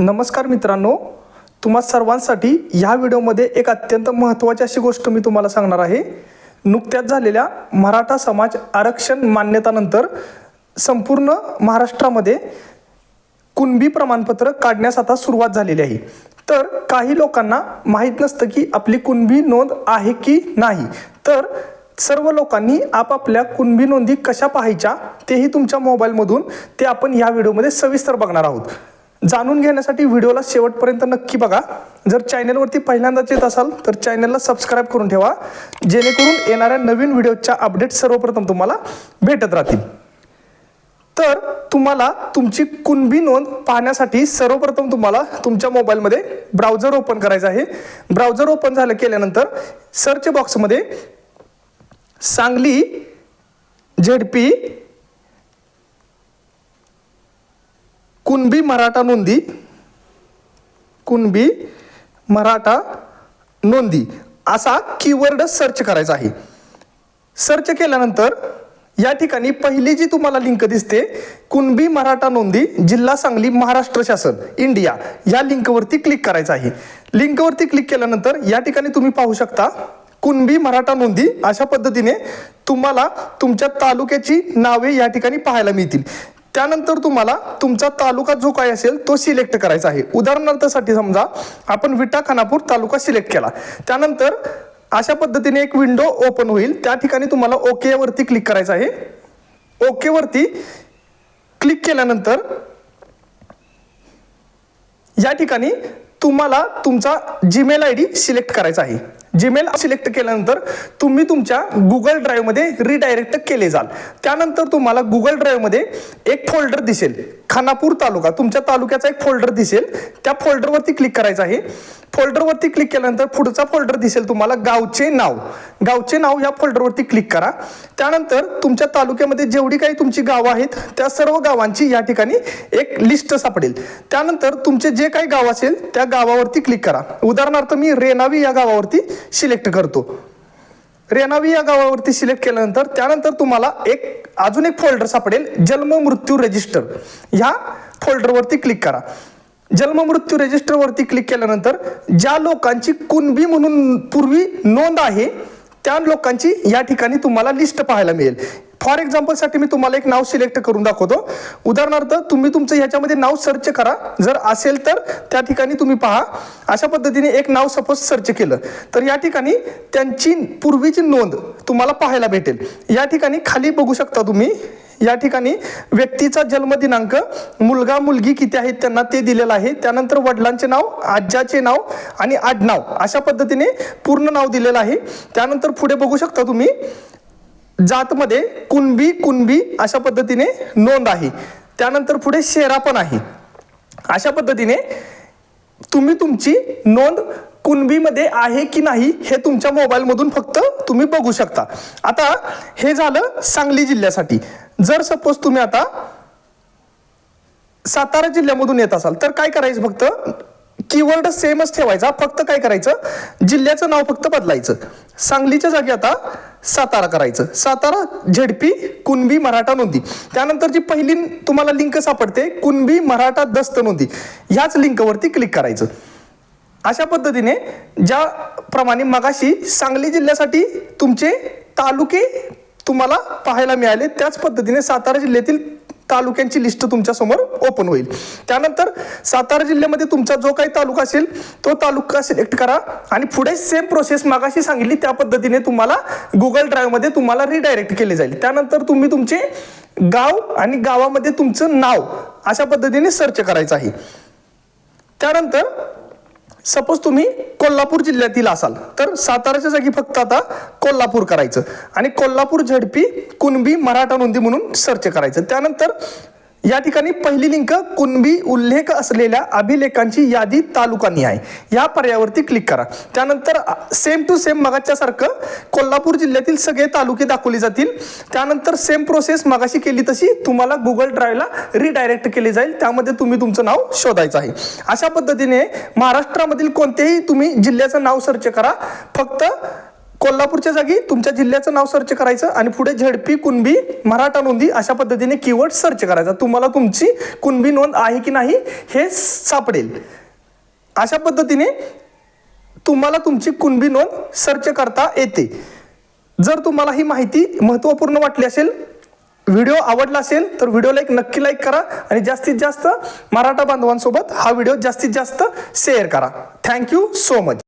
नमस्कार मित्रांनो तुम्हा सर्वांसाठी ह्या व्हिडिओमध्ये एक अत्यंत महत्त्वाची अशी गोष्ट मी तुम्हाला सांगणार आहे. नुकत्याच झालेल्या मराठा समाज आरक्षण मान्यतानंतर संपूर्ण महाराष्ट्रामध्ये कुणबी प्रमाणपत्र काढण्यास आता सुरुवात झालेली आहे. तर काही लोकांना माहीत नसतं की आपली कुणबी नोंद आहे की नाही. तर सर्व लोकांनी आपापल्या कुणबी नोंदी कशा पाहायच्या तेही तुमच्या मोबाईलमधून ते आपण ह्या व्हिडिओमध्ये सविस्तर बघणार आहोत. जाणून घेण्यासाठी व्हिडिओला शेवटपर्यंत नक्की बघा. जर चॅनेलवरती पहिल्यांदाच येत असाल तर चॅनलला सबस्क्राईब करून ठेवा. जेणेकरून येणाऱ्या नवीन व्हिडिओच्या अपडेट सर्वप्रथम तुम्हाला भेटत राहतील. तर तुम्हाला तुमची कुणबी नोंद पाहण्यासाठी सर्वप्रथम तुम्हाला तुमच्या मोबाईलमध्ये ब्राउझर ओपन करायचं आहे. ब्राउझर ओपन झालं केल्यानंतर सर्च बॉक्समध्ये सांगली झेडपी कुणबी मराठा नोंदी. कुणबी मराठा नोंदी. असा कीवर्ड सर्च करायचा आहे. सर्च केल्यानंतर या ठिकाणी पहिली जी तुम्हाला लिंक दिसते कुणबी मराठा नोंदी जिल्हा सांगली महाराष्ट्र शासन इंडिया या लिंकवरती क्लिक करायचं आहे. लिंकवरती क्लिक केल्यानंतर या ठिकाणी तुम्ही पाहू शकता कुणबी मराठा नोंदी अशा पद्धतीने तुम्हाला तुमच्या तालुक्याची नावे या ठिकाणी पाहायला मिळतील. त्यानंतर तुम्हाला तुमचा तालुका जो काय असेल तो सिलेक्ट करायचा आहे. उदाहरणार्थसाठी समजा आपण विटा खानापूर तालुका सिलेक्ट केला. त्यानंतर अशा पद्धतीने एक विंडो ओपन होईल. त्या ठिकाणी तुम्हाला ओके वरती क्लिक करायचं आहे. ओके वरती क्लिक केल्यानंतर या ठिकाणी तुम्हाला तुमचा जीमेल आय डी सिलेक्ट करायचा आहे. जीमेल सिलेक्ट केल्यानंतर तुम्ही तुमच्या गुगल ड्राईव्हमध्ये रिडायरेक्ट केले जाल. त्यानंतर तुम्हाला गुगल ड्राईव्हमध्ये एक फोल्डर दिसेल. खानापूर तालुका तुमच्या तालुक्याचा एक फोल्डर दिसेल. त्या फोल्डरवरती क्लिक करायचं आहे. फोल्डरवरती क्लिक केल्यानंतर पुढचा फोल्डर दिसेल तुम्हाला गावचे नाव. गावचे नाव या फोल्डरवरती क्लिक करा. त्यानंतर तुमच्या तालुक्यामध्ये जेवढी काही तुमची गावं आहेत त्या सर्व गावांची या ठिकाणी एक लिस्ट सापडेल. त्यानंतर तुमचे जे काही गाव असेल त्या गावावरती क्लिक करा. उदाहरणार्थ मी रेनावी या गावावरती सिलेक्ट करतो. रेनावी या गावावरती सिलेक्ट केल्यानंतर त्यानंतर तुम्हाला एक अजून एक फोल्डर सापडेल जन्म मृत्यू रजिस्टर ह्या फोल्डरवरती क्लिक करा. जन्म मृत्यू रजिस्टरवरती क्लिक केल्यानंतर ज्या लोकांची कुणबी म्हणून पूर्वी नोंद आहे त्या लोकांची या ठिकाणी तुम्हाला लिस्ट पाहायला मिळेल. फॉर एक्झाम्पलसाठी मी तुम्हाला एक नाव सिलेक्ट करून दाखवतो. उदाहरणार्थ तुम्ही तुमचं ह्याच्यामध्ये नाव सर्च करा. जर असेल तर त्या ठिकाणी तुम्ही पहा. अशा पद्धतीने एक नाव सपोज सर्च केलं. तर या ठिकाणी त्यांची पूर्वीची नोंद तुम्हाला पाहायला भेटेल. या ठिकाणी खाली बघू शकता तुम्ही या ठिकाणी व्यक्तीचा जन्मदिनांक मुलगा मुलगी किती आहेत त्यांना ते दिलेलं आहे. त्यानंतर वडिलांचे नाव आज्याचे नाव आणि आडनाव अशा पद्धतीने पूर्ण नाव दिलेलं आहे. त्यानंतर पुढे बघू शकता तुम्ही जातमध्ये कुणबी कुणबी अशा पद्धतीने नोंद आहे. त्यानंतर पुढे शेरा पण आहे. अशा पद्धतीने तुम्ही तुमची नोंद कुणबीमध्ये आहे की नाही हे तुमच्या मोबाईलमधून फक्त तुम्ही बघू शकता. आता हे झालं सांगली जिल्ह्यासाठी. जर सपोज तुम्ही आता सातारा जिल्ह्यामधून येत असाल तर काय करायचं फक्त? कीवर्ड सेमच ठेवायचा फक्त काय करायचं? जिल्ह्याचं नाव फक्त बदलायचं. सांगलीच्या जागी आता सातारा करायचं. सातारा झेडपी कुणबी मराठा नोंदी. त्यानंतर जी पहिली तुम्हाला लिंक सापडते कुणबी मराठा दस्त नोंदी. ह्याच लिंकवरती क्लिक करायचं. अशा पद्धतीने ज्याप्रमाणे मगाशी सांगली जिल्ह्यासाठी तुमचे तालुके तुम्हाला पाहायला मिळाले त्याच पद्धतीने सातारा जिल्ह्यातील तालुक्यांची लिस्ट तुमच्यासमोर ओपन होईल. त्यानंतर सातारा जिल्ह्यामध्ये तुमचा जो काही तालुका असेल तो तालुका सिलेक्ट करा. आणि पुढे सेम प्रोसेस मागाशी सांगितली त्या पद्धतीने तुम्हाला गुगल ड्राईव्हमध्ये तुम्हाला रिडायरेक्ट केले जाईल. त्यानंतर तुम्ही तुमचे गाव आणि गावामध्ये तुमचं नाव अशा पद्धतीने सर्च करायचं आहे. त्यानंतर सपोज तुम्ही कोल्हापूर जिल्ह्यातील असाल तर साताराच्या जागी फक्त आता कोल्हापूर करायचं. आणि कोल्हापूर झडपी कुणबी मराठा नोंदी म्हणून सर्च करायचं. त्यानंतर या ठिकाणी पहिली लिंक कुणबी उल्लेख असलेल्या अभिलेखांची यादी तालुकांनी आहे. या पर्यायावरती क्लिक करा. त्यानंतर सेम टू सेम मगाच्या सारखं कोल्हापूर जिल्ह्यातील सगळे तालुके दाखवले जातील. त्यानंतर सेम प्रोसेस मगाशी केली तशी तुम्हाला गुगल ड्राईव्हला रिडायरेक्ट केली जाईल. त्यामध्ये तुम्ही तुमचं नाव शोधायचं आहे. अशा पद्धतीने महाराष्ट्रामधील कोणतेही तुम्ही जिल्ह्याचं नाव सर्च करा. फक्त कोल्हापूरच्या जागी तुमच्या जिल्ह्याचं नाव सर्च करायचं आणि पुढे झडपी कुणबी मराठा नोंदी अशा पद्धतीने कीवर्ड सर्च करायचा. तुम्हाला तुमची कुणबी नोंद आहे की नाही हे सापडेल. अशा पद्धतीने तुम्हाला तुमची कुणबी नोंद सर्च करता येते. जर तुम्हाला ही माहिती महत्त्वपूर्ण वाटली असेल व्हिडिओ आवडला असेल तर व्हिडिओला एक नक्की लाईक करा आणि जास्तीत जास्त मराठा बांधवांसोबत हा व्हिडिओ जास्तीत जास्त शेअर करा. Thank you so much